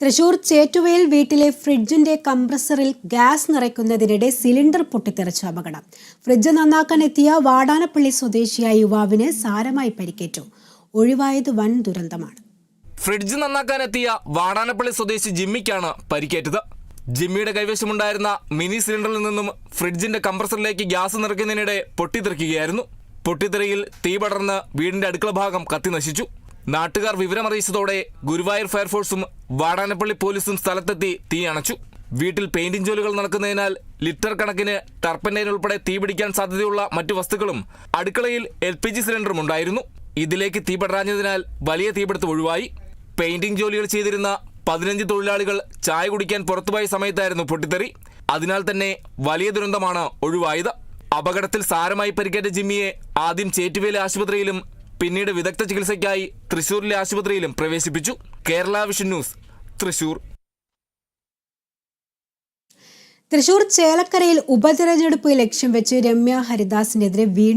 തൃശൂർ ചേറ്റുവയിൽ വീട്ടിലെ ഫ്രിഡ്ജിന്റെ കംപ്രസറിൽ gas നിറയ്ക്കുന്നതിനിടെ cylinder പൊട്ടിത്തെറിച്ച അപകടം. Fridge നന്നാക്കാൻ എത്തിയ വാടാനപ്പള്ളി സ്വദേശിയായ യുവാവിന് സാരമായി പരിക്കേറ്റു. ഒഴിവായത് വൻ ദുരന്തമാണ്. ഫ്രിഡ്ജ് നന്നാക്കാനെത്തിയ വാടാനപ്പള്ളി സ്വദേശി ജിമ്മിക്കാണ് പരിക്കേറ്റത്. ജിമ്മിയുടെ കൈവശമുണ്ടായിരുന്ന മിനി സിലിണ്ടറിൽ നിന്നും ഫ്രിഡ്ജിന്റെ കംപ്രസറിലേക്ക് ഗ്യാസ് നിറയ്ക്കുന്നതിനിടെ പൊട്ടിത്തെറിക്കുകയായിരുന്നു. പൊട്ടിത്തെറിയിൽ തീ പടർന്ന് വീടിന്റെ അടുക്കള ഭാഗം കത്തി നശിച്ചു. നാട്ടുകാർ വിവരമറിയിച്ചതോടെ ഗുരുവായൂർ ഫയർഫോഴ്സും വാടാനപ്പള്ളി പോലീസും സ്ഥലത്തെത്തി തീ അണച്ചു. വീട്ടിൽ പെയിന്റിംഗ് ജോലികൾ നടക്കുന്നതിനാൽ ലിറ്റർ കണക്കിന് ടർപ്പന്റൈൻ ഉൾപ്പെടെ തീ പിടിക്കാൻ സാധ്യതയുള്ള മറ്റു വസ്തുക്കളും അടുക്കളയിൽ എൽ പി ജി സിലിണ്ടറും ഉണ്ടായിരുന്നു. ഇതിലേക്ക് തീ പടരാഞ്ഞതിനാൽ വലിയ തീപിടുത്തം ഒഴിവായി. പെയിന്റിംഗ് ജോലികൾ ചെയ്തിരുന്ന പതിനഞ്ച് തൊഴിലാളികൾ ചായ കുടിക്കാൻ പുറത്തുപോയ സമയത്തായിരുന്നു പൊട്ടിത്തെറി. അതിനാൽ തന്നെ വലിയ ദുരന്തമാണ് ഒഴിവായത്. അപകടത്തിൽ സാരമായി പരിക്കേറ്റ ജിമ്മിയെ ആദ്യം ചേറ്റുവേല ആശുപത്രിയിലും പിന്നീട് വിദഗ്ധ ചികിത്സയ്ക്കായി തൃശൂരിലെ ആശുപത്രിയിലും പ്രവേശിപ്പിച്ചു. Kerala vision news Thrissur. Thrissur ചേലക്കരയിൽ ഉപതെരഞ്ഞെടുപ്പ് ലക്ഷ്യം വെച്ച് രമ്യ ഹരിദാസിനെതിരെ വീണ്ടും